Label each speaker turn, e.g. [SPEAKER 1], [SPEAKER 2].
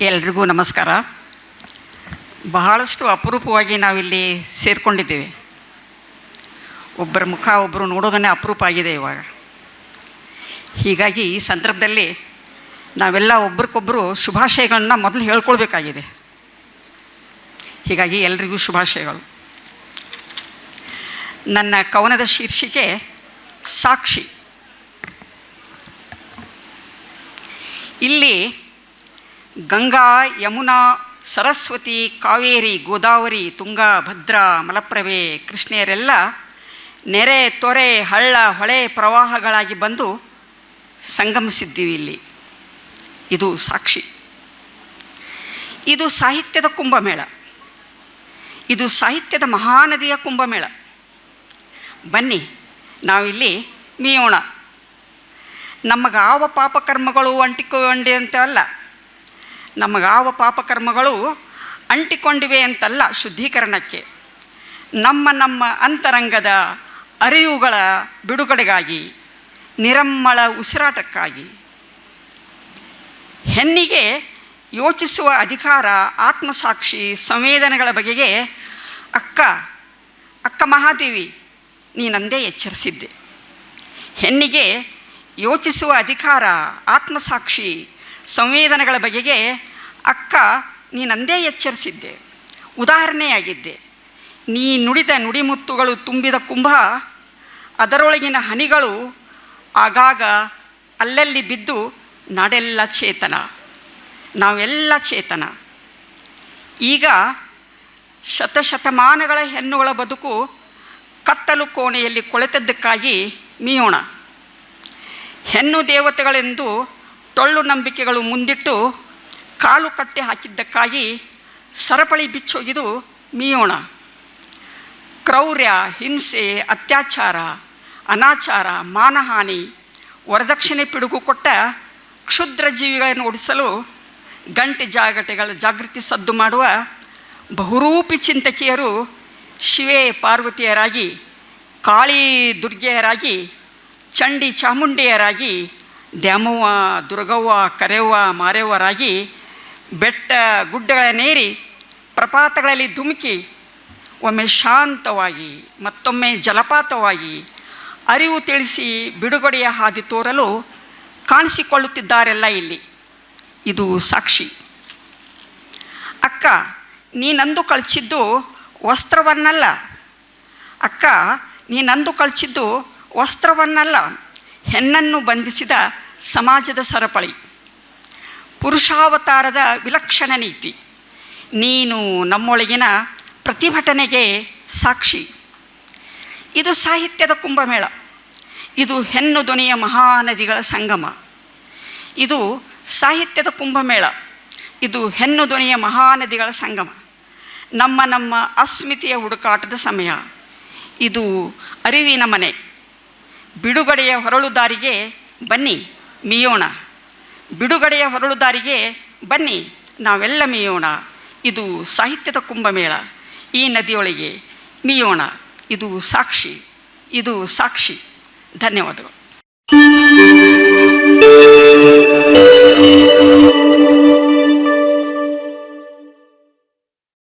[SPEAKER 1] ಎಲ್ರಿಗೂ ನಮಸ್ಕಾರ. ಬಹಳಷ್ಟು ಅಪರೂಪವಾಗಿ ನಾವಿಲ್ಲಿ ಸೇರಿಕೊಂಡಿದ್ದೇವೆ. ಒಬ್ಬರ ಮುಖ ಒಬ್ಬರು ನೋಡೋದನ್ನೇ ಅಪರೂಪ ಆಗಿದೆ ಇವಾಗ. ಹೀಗಾಗಿ ಈ ಸಂದರ್ಭದಲ್ಲಿ ನಾವೆಲ್ಲ ಒಬ್ರಿಗೊಬ್ಬರು ಶುಭಾಶಯಗಳನ್ನ ಮೊದಲು ಹೇಳ್ಕೊಳ್ಬೇಕಾಗಿದೆ. ಹೀಗಾಗಿ ಎಲ್ರಿಗೂ ಶುಭಾಶಯಗಳು. ನನ್ನ ಕವನದ ಶೀರ್ಷಿಕೆ ಸಾಕ್ಷಿ. ಇಲ್ಲಿ ಗಂಗಾ, ಯಮುನಾ, ಸರಸ್ವತಿ, ಕಾವೇರಿ, ಗೋದಾವರಿ, ತುಂಗಾ, ಭದ್ರಾ, ಮಲಪ್ರಭೆ, ಕೃಷ್ಣೆಯರೆಲ್ಲ ನೆರೆ, ತೊರೆ, ಹಳ್ಳ, ಹೊಳೆ ಪ್ರವಾಹಗಳಾಗಿ ಬಂದು ಸಂಗಮಿಸಿದ್ದೀವಿ ಇಲ್ಲಿ. ಇದು ಸಾಕ್ಷಿ. ಇದು ಸಾಹಿತ್ಯದ ಕುಂಭಮೇಳ. ಇದು ಸಾಹಿತ್ಯದ ಮಹಾನದಿಯ ಕುಂಭಮೇಳ. ಬನ್ನಿ, ನಾವಿಲ್ಲಿ ಮೀಯೋಣ. ನಮಗಾವ ಪಾಪಕರ್ಮಗಳು ಅಂಟಿಕೊಂಡಿ ಅಂತ ಅಲ್ಲ. ನಮಗಾವ ಪಾಪಕರ್ಮಗಳು ಅಂಟಿಕೊಂಡಿವೆ ಅಂತಲ್ಲ ಶುದ್ಧೀಕರಣಕ್ಕೆ. ನಮ್ಮ ನಮ್ಮ ಅಂತರಂಗದ ಅರಿವುಗಳ ಬಿಡುಗಡೆಗಾಗಿ, ನಿರಮ್ಮಳ ಉಸಿರಾಟಕ್ಕಾಗಿ. ಹೆಣ್ಣಿಗೆ ಯೋಚಿಸುವ ಅಧಿಕಾರ, ಆತ್ಮಸಾಕ್ಷಿ, ಸಂವೇದನೆಗಳ ಬಗೆಗೆ, ಅಕ್ಕ ಅಕ್ಕ ಮಹಾದೇವಿ ನೀನಂದೇ ಎಚ್ಚರಿಸಿದ್ದೆ. ಹೆಣ್ಣಿಗೆ ಯೋಚಿಸುವ ಅಧಿಕಾರ, ಆತ್ಮಸಾಕ್ಷಿ ಸಂವೇದನೆಗಳ ಬಗೆಗೆ, ಅಕ್ಕ, ನೀನಂದೇ ಎಚ್ಚರಿಸಿದ್ದೆ. ಉದಾಹರಣೆಯಾಗಿದ್ದೆ. ನೀ ನುಡಿದ ನುಡಿಮುತ್ತುಗಳು ತುಂಬಿದ ಕುಂಭ, ಅದರೊಳಗಿನ ಹನಿಗಳು ಆಗಾಗ ಅಲ್ಲಲ್ಲಿ ಬಿದ್ದು ನಾಡೆಲ್ಲ ಚೇತನ. ನಾವೆಲ್ಲ ಚೇತನ. ಈಗ ಶತಶತಮಾನಗಳ ಹೆಣ್ಣುಗಳ ಬದುಕು ಕತ್ತಲು ಕೋಣೆಯಲ್ಲಿ ಕೊಳೆತದ್ದಕ್ಕಾಗಿ ಮೀಯೋಣ. ಹೆಣ್ಣು ದೇವತೆಗಳೆಂದು ಟೊಳ್ಳು ನಂಬಿಕೆಗಳು ಮುಂದಿಟ್ಟು ಕಾಲು ಕಟ್ಟೆ ಹಾಕಿದ್ದಕ್ಕಾಗಿ ಸರಪಳಿ ಬಿಚ್ಚೋಗಿದು ಮೀಯೋಣ. ಕ್ರೌರ್ಯ, ಹಿಂಸೆ, ಅತ್ಯಾಚಾರ, ಅನಾಚಾರ, ಮಾನಹಾನಿ, ವರದಕ್ಷಿಣೆ ಪಿಡುಗು ಕೊಟ್ಟ ಕ್ಷುದ್ರ ಜೀವಿಗಳನ್ನು ಓಡಿಸಲು ಗಂಟೆ ಜಾಗಟೆಗಳ ಜಾಗೃತಿ ಸದ್ದು ಮಾಡುವ ಬಹುರೂಪಿ ಚಿಂತಕಿಯರು ಶಿವೇ ಪಾರ್ವತಿಯರಾಗಿ, ಕಾಳಿ ದುರ್ಗೆಯರಾಗಿ, ಚಂಡಿ ಚಾಮುಂಡಿಯರಾಗಿ ದ್ಯಾಮವ್ವ ದುರ್ಗವ್ವ, ಕರೆವ್ವ ಮಾರೆವ್ವರಾಗಿ ಬೆಟ್ಟ ಗುಡ್ಡಗಳನ್ನೇರಿ ಪ್ರಪಾತಗಳಲ್ಲಿ ಧುಮುಕಿ, ಒಮ್ಮೆ ಶಾಂತವಾಗಿ, ಮತ್ತೊಮ್ಮೆ ಜಲಪಾತವಾಗಿ ಅರಿವು ತಿಳಿಸಿ ಬಿಡುಗಡೆಯ ಹಾದಿ ತೋರಲು ಕಾಣಿಸಿಕೊಳ್ಳುತ್ತಿದ್ದಾರೆಲ್ಲ ಇಲ್ಲಿ. ಇದು ಸಾಕ್ಷಿ. ಅಕ್ಕ, ನೀನಂದು ಕಳಿಸಿದ್ದು ವಸ್ತ್ರವನ್ನಲ್ಲ. ಅಕ್ಕ, ನೀನಂದು ಕಳಿಸಿದ್ದು ವಸ್ತ್ರವನ್ನಲ್ಲ. ಹೆಣ್ಣನ್ನು ಬಂಧಿಸಿದ ಸಮಾಜದ ಸರಪಳಿ. ಪುರುಷಾವತಾರದ ವಿಲಕ್ಷಣ ನೀತಿ. ನೀನು ನಮ್ಮೊಳಗಿನ ಪ್ರತಿಭಟನೆಗೆ ಸಾಕ್ಷಿ. ಇದು ಸಾಹಿತ್ಯದ ಕುಂಭಮೇಳ. ಇದು ಹೆಣ್ಣು ಧ್ವನಿಯ ಮಹಾನದಿಗಳ ಸಂಗಮ. ಇದು ಸಾಹಿತ್ಯದ ಕುಂಭಮೇಳ. ಇದು ಹೆಣ್ಣು ಧ್ವನಿಯ ಮಹಾನದಿಗಳ ಸಂಗಮ. ನಮ್ಮ ನಮ್ಮ ಅಸ್ಮಿತೆಯ ಹುಡುಕಾಟದ ಸಮಯ. ಇದು ಅರಿವಿನ ಮನೆ. ಬಿಡುಗಡೆಯ ಹೊರಳು ದಾರಿಗೆ ಬನ್ನಿ, ಮೀಯೋಣ. ಬಿಡುಗಡೆಯ ಹೊರಳು ದಾರಿಗೆ ಬನ್ನಿ, ನಾವೆಲ್ಲ ಮೀಯೋಣ. ಇದು ಸಾಹಿತ್ಯದ ಕುಂಭಮೇಳ. ಈ ನದಿಯೊಳಗೆ ಮೀಯೋಣ. ಇದು ಸಾಕ್ಷಿ. ಇದು ಸಾಕ್ಷಿ. ಧನ್ಯವಾದಗಳು.